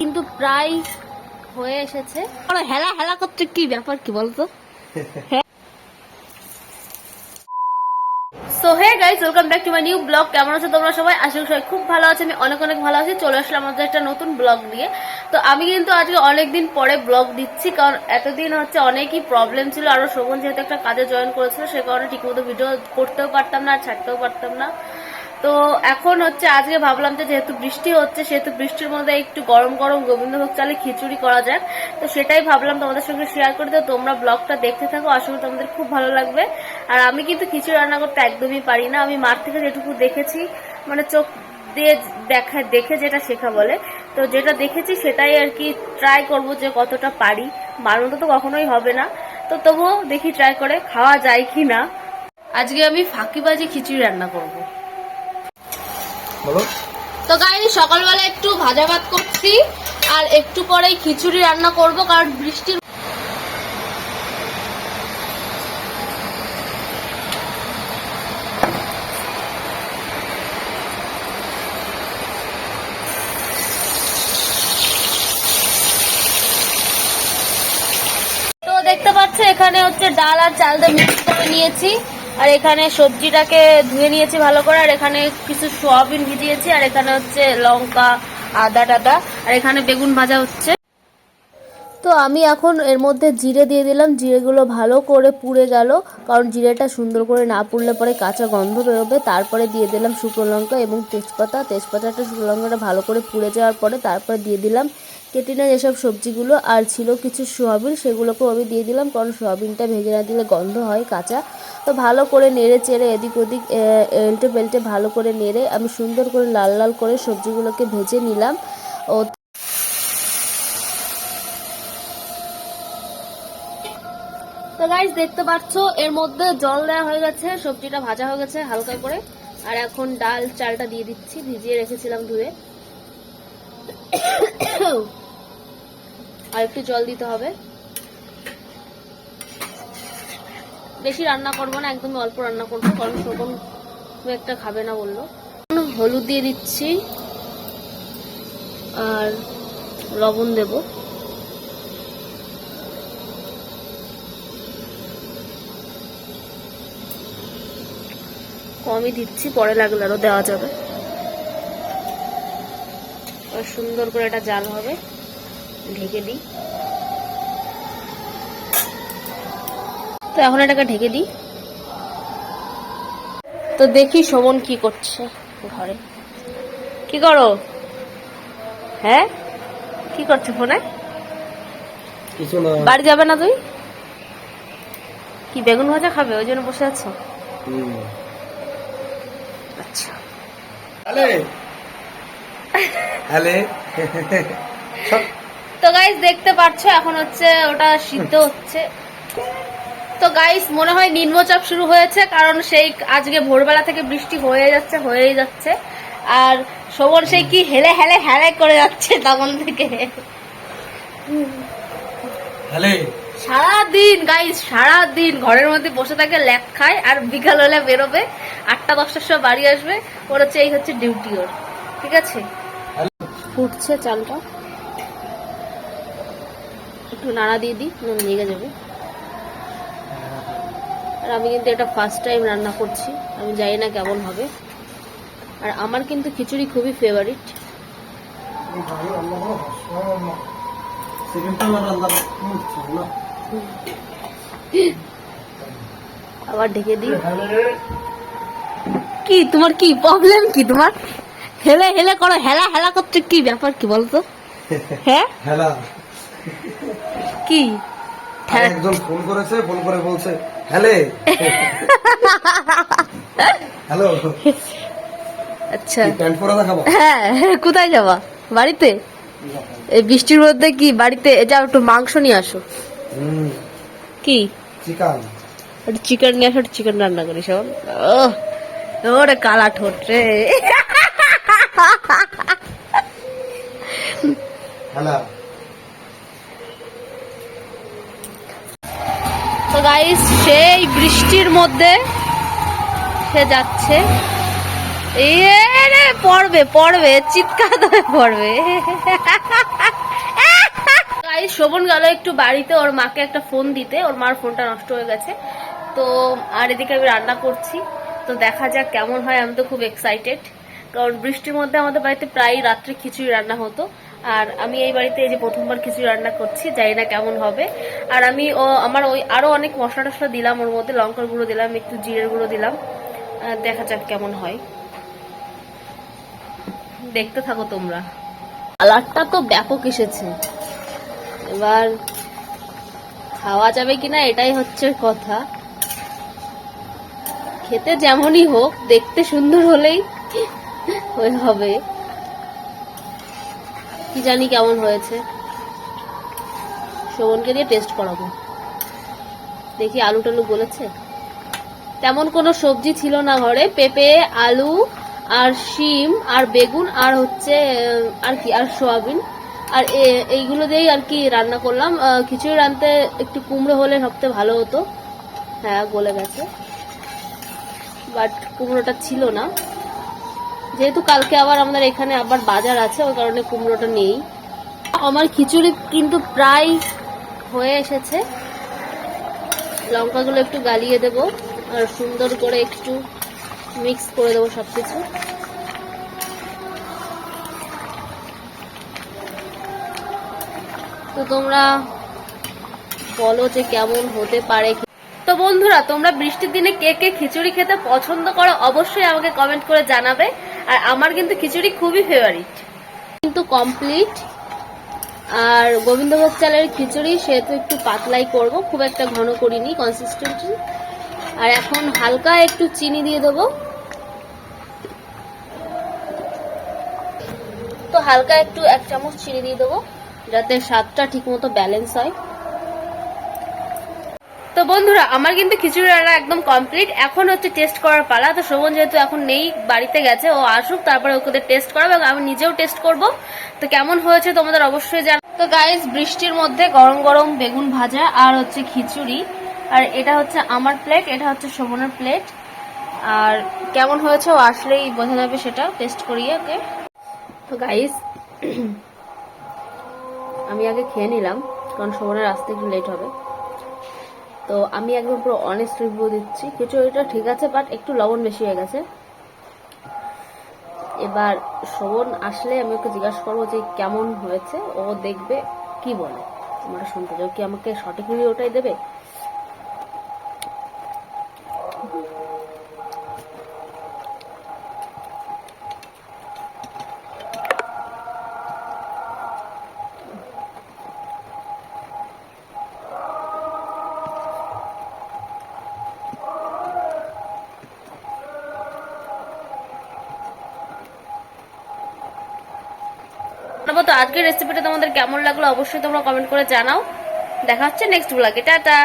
কিন্তু প্রায় হয়ে এসেছে। হেলা হেলা করতে কি ব্যাপার কি বলতো? So hey guys welcome back to my new blog কেমন আছো তোমরা সবাই? আশা করি সবাই খুব ভালো আছে। আমি অনেক অনেক ভালো আছি। চলে আসলাম আমাদের একটা নতুন ব্লগ নিয়ে। তো আমি কিন্তু আজকে অনেক দিন পরে ব্লগ দিচ্ছি কারণ এতদিন হচ্ছে অনেকই প্রবলেম ছিল। আরও শোভন যেহেতু একটা কাজে জয়েন করেছিল সে কারণে ঠিকমতো ভিডিও করতেও পারতাম না আর ছাড়তেও পারতাম না। তো এখন হচ্ছে আজকে ভাবলাম যে যেহেতু বৃষ্টি হচ্ছে, সেহেতু বৃষ্টির মধ্যে একটু গরম গরম গোবিন্দভোগ চালে খিচুড়ি করা যাক। তো সেটাই ভাবলাম তোমাদের সঙ্গে শেয়ার করে তো তোমরা ব্লগটা দেখতে থাকো করি তোমাদের খুব ভালো লাগবে। আর আমি কিন্তু খিচুড়ি রান্না করতে একদমই পারি না। আমি মার থেকে যেটুকু দেখেছি মানে চোখ দিয়ে দেখা, দেখে যেটা শেখা বলে, তো যেটা দেখেছি সেটাই আর কি ট্রাই করব যে কতটা পারি। মার মতো তো কখনোই হবে না। তো তবুও দেখি ট্রাই করে, খাওয়া যায় কি না আজকে আমি ফাঁকিবাজি খিচুড়ি রান্না করব। বলো। তো গাইনি সকালবেলা একটু ভাজা ভাত করছি, আর একটু পরেই খিচুড়ি রান্না করব, কারণ বৃষ্টির দেখতে পাচ্ছ, এখানে হচ্ছে ডাল আর চাল দিয়ে মিক্স করে নিয়েছি। আর এখানে সবজিটাকে ধুয়ে নিয়েছি ভালো করে, আর এখানে কিছু সোয়াবিন ভিজিয়েছি, আর এখানে হচ্ছে লঙ্কা, আদা টাদা, আর এখানে বেগুন ভাজা হচ্ছে। তো আমি এখন এর মধ্যে জিরে দিয়ে দিলাম, জিরেগুলো ভালো করে পুড়ে গেল, কারণ জিরেটা সুন্দর করে না পুড়লে পরে কাঁচা গন্ধ বেরোবে। তারপরে দিয়ে দিলাম শুকনো লঙ্কা এবং তেজপাতা। তেজপাতাটা শুকনো লঙ্কাটা ভালো করে পুড়ে যাওয়ার পরে তারপরে দিয়ে দিলাম কেটে নেওয়া যেসব সবজিগুলো আর ছিল কিছু সোয়াবিন, সেগুলোকেও আমি দিয়ে দিলাম কারণ সোয়াবিনটা ভেজে না দিলে গন্ধ হয় কাঁচা। তো ভালো করে নেড়ে চেড়ে এদিক ওদিক এলটে বেল্টে ভালো করে নেড়ে আমি সুন্দর করে লাল লাল করে সবজিগুলোকে ভেজে নিলাম। ও তো গাইস দেখতে পাচ্ছ, এর মধ্যে জল দেওয়া হয়ে গেছে, সবজিটা ভাজা হয়ে গেছে হালকা করে। আর এখন ডাল, চালটা দিয়ে দিচ্ছি, ভিজিয়ে রেখেছিলাম ধুয়ে। আর একটু জল দিতে হবে। বেশি রান্না করব না একদম অল্প রান্না করব, কারণ শোভন খুব একটা খাবে না বলল। হলুদ দিয়ে দিচ্ছি, আর লবণ দেবো। কমই দিচ্ছি, পরে লাগলে আরও দেওয়া যাবে। সুন্দর করে এটা জাল হবে। ঢেকে দিই। তো এখন এটাকে ঢেকে দিই। তো দেখি শোভন কি করছে ঘরে। কি করো? হ্যাঁ? কি করছ ফোনে? কিছু না। বাড়ি যাবে না তুই? কি বেগুন ভাজা খাবে? ওই জন্য বসে আছো? আচ্ছা। হ্যালে? হ্যালে? সব তো গাইস দেখতে পাচ্ছ এখন হচ্ছে ওটা সিদ্ধ হচ্ছে। তো গাইস মনে হয় নিম্নচাপ শুরু হয়েছে কারণ সেই আজকে ভোরবেলা থেকে বৃষ্টি হয়ে যাচ্ছে হয়েই যাচ্ছে। আর শোভন সেই কি হেলে হেলে হেলে করে যাচ্ছে তখন থেকে। সারাদিন গাইস সারাদিন ঘরের মধ্যে বসে থাকে ল্যাপ খায় আর বিকাল হলে বেরোবে আটটা দশটার সময় বাড়ি আসবে। ওর হচ্ছে এই হচ্ছে ডিউটি ওর ঠিক আছে? ফুটছে চালটা। একটু নাড়া দিয়ে দিই, নুন লেগে যাবে। আর আমি কিন্তু এটা ফার্স্ট টাইম রান্না করছি, আমি জানি না কেমন হবে। আর আমার কিন্তু খিচুড়ি খুবই ফেভারিট আবার ঢেকে দিই। কি, তোমার কি প্রবলেম কি তোমার? হেলে হেলে করো, হেলা হেলা করতে কি ব্যাপার কি বলতো? হ্যাঁ? হ্যালা কি? একজন ফোন করেছে ফোন করে বলছে হ্যালে? হ্যালো? আচ্ছা। প্যান্ট পরা দেখাবো? হ্যাঁ কোথায় যাবা? বাড়িতে? এই বৃষ্টির মধ্যে কি বাড়িতে? যাও একটু মাংস নিয়ে আসো। কি? চিকান। একটু চিকেন নিয়ে আসো চিকেন রান্না করি সব ওরে কালা ঠোঁট রে। হ্যালা? গাইস সেই বৃষ্টির মধ্যে সে যাচ্ছে। রে, পড়বে পড়বে, চিৎকার ধরে পড়বে। গাইস শোভন গেল একটু বাড়িতে, ওর মাকে একটা ফোন দিতে, ওর মার ফোনটা নষ্ট হয়ে গেছে। তো, আর এদিকে আমি রান্না করছি। তো দেখা যাক কেমন হয়, আমি তো খুব এক্সাইটেড কারণ বৃষ্টির মধ্যে আমাদের বাড়িতে প্রায় রাত্রে খিচুড়ি রান্না হতো। আর আমি এই বাড়িতে এই যে প্রথমবার খিচুড়ি রান্না করছি, জানি না কেমন হবে। আর আমি ও, আমার ওই আরও অনেক মশলা টশলা দিলাম ওর মধ্যে, লঙ্কার গুঁড়ো দিলাম, একটু জিরের গুঁড়ো দিলাম। দেখা যাক কেমন হয়। দেখতে থাকো তোমরা। কালারটা তো ব্যাপক এসেছে। এবার খাওয়া যাবে কিনা এটাই হচ্ছে কথা। খেতে যেমনই হোক, দেখতে সুন্দর হলেই হবে। কি জানি কেমন হয়েছে। শোভনকে দিয়ে টেস্ট করাবো। দেখি আলু টালু বলেছে তেমন কোনো সবজি ছিল না ঘরে। পেঁপে, আলু আর শিম আর বেগুন আর হচ্ছে আর কি, আর সোয়াবিন। আর এইগুলো দিয়েই আর কি রান্না করলাম। খিচুড়ি রানতে একটু কুমড়ো হলে সবচেয়ে ভালো হতো। হ্যাঁ গলে গেছে। বাট কুমড়োটা ছিল না। যেহেতু কালকে আবার আমাদের এখানে আবার বাজার আছে, ওই কারণে কুমড়োটা নেই। আমার খিচুড়ি কিন্তু প্রায় হয়ে এসেছে। লঙ্কাগুলো একটু গালিয়ে দেব, আর সুন্দর করে একটু মিক্স করে দেবো সবকিছু। তো তোমরা বলো যে কেমন হতে পারে তো বন্ধুরা, তোমরা বৃষ্টির দিনে কে কে খিচুড়ি খেতে পছন্দ করো অবশ্যই আমাকে কমেন্ট করে জানাবে। আর আমার কিন্তু খিচুড়ি খুবই ফেভারিট কিন্তু কমপ্লিট আর গোবিন্দভোগ চালের খিচুড়ি, সেহেতু একটু পাতলাই করব, খুব একটা ঘন করিনি কনসিস্টেন্সি আর এখন হালকা একটু চিনি দিয়ে দেবো। তো হালকা একটু এক চামচ চিনি দিয়ে দেবো, যাতে স্বাদটা ঠিকমতো ব্যালেন্স হয়। তো বন্ধুরা, আমার কিন্তু খিচুড়ি রান্না একদম কমপ্লিট এখন হচ্ছে টেস্ট করার পালা। তো শোভন যেহেতু এখন নেই, বাড়িতে গেছে, ও আসুক, তারপরে ওকে টেস্ট করাবো এবং আমি নিজেও টেস্ট করব। তো কেমন হয়েছে তোমাদের অবশ্যই জানা তো গাইস বৃষ্টির মধ্যে গরম গরম বেগুন ভাজা আর হচ্ছে খিচুড়ি। আর এটা হচ্ছে আমার প্লেট এটা হচ্ছে শোভনের প্লেট আর কেমন হয়েছে ও আসলেই বোঝা যাবে সেটা টেস্ট করিয়ে ওকে তো গাইস আমি আগে খেয়ে নিলাম, কারণ শোভনের আসতে একটু লেট হবে। তো আমি একদম পুরো অনেস্ট রিভিউ দিচ্ছি। খিচুড়িটা ঠিক আছে বাট একটু লবণ বেশি হয়ে গেছে। এবার শোভন আসলে আমি ওকে জিজ্ঞাসা করব যে কেমন হয়েছে, ও দেখবে কি বলে। তোমরা শুনতে চাও কি আমাকে সঠিক রিভিউ ওটাই দেবে? আজকের রেসিপিটা তোমাদের কেমন লাগল অবশ্যই তোমরা কমেন্ট করে জানাও। দেখা হচ্ছে নেক্সট ব্লগে টাটা!